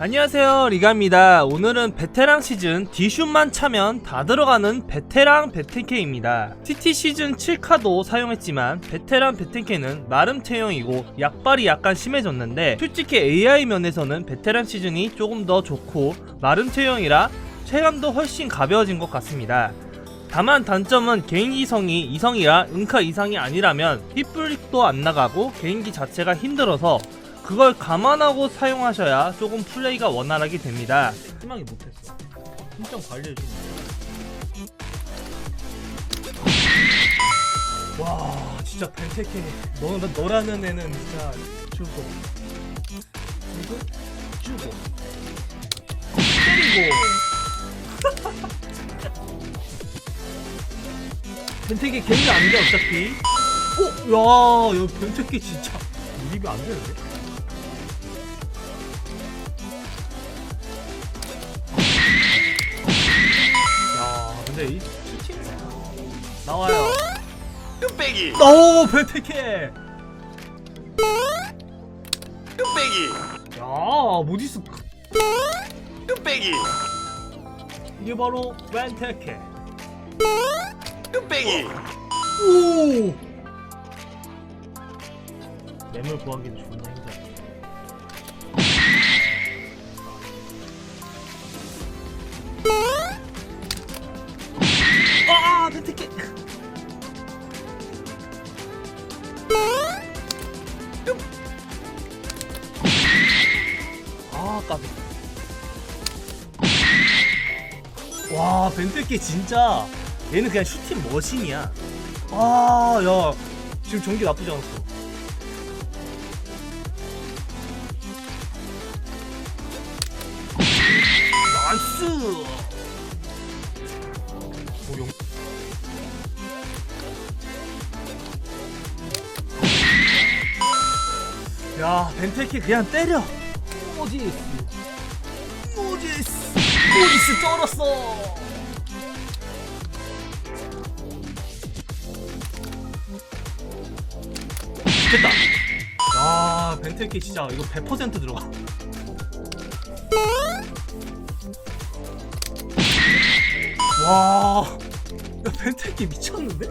안녕하세요 리가입니다. 오늘은 베테랑 시즌 D슛만 차면 다 들어가는 베테랑 베텐케입니다. TT 시즌 7카도 사용했지만 베테랑 베텐케는 마름 체형이고 약발이 약간 심해졌는데 솔직히 AI 면에서는 베테랑 시즌이 조금 더 좋고 마름 체형이라 체감도 훨씬 가벼워진 것 같습니다. 다만 단점은 개인기 성이 이성이라 은카 이상이 아니라면 힙블릭도 안 나가고 개인기 자체가 힘들어서 그걸 감안하고 사용하셔야 조금 플레이가 원활하게 됩니다. 희망이 못했어. 힘좀 관리해줘. 와, 진짜 벤테케. 너, 너라는 애는 진짜 주고. 그리고 주고. 때리고. 벤테케 개인이 안 돼, 어차피. 오! 야, 야, 벤테케 진짜. 입이 안 되는데? 나와요. 뚝배기 오, 벤테케. 뚝배기 야, 모디스. 뚝배기 이게 바로 벤테케. 뚝배기 오. 매물 구하기는 존나 힘들어. 아, 까비. 와, 벤테케 진짜 얘는 그냥 슈팅 머신이야. 아, 야, 지금 전기 나쁘지 않았어. 나이스. 오, 용. 야, 벤테키 그냥 때려. 모지스. 모지스. 모지스 쩔었어. 됐다. 야, 벤테키 진짜 이거 100% 들어가. 와, 야, 벤테키 미쳤는데?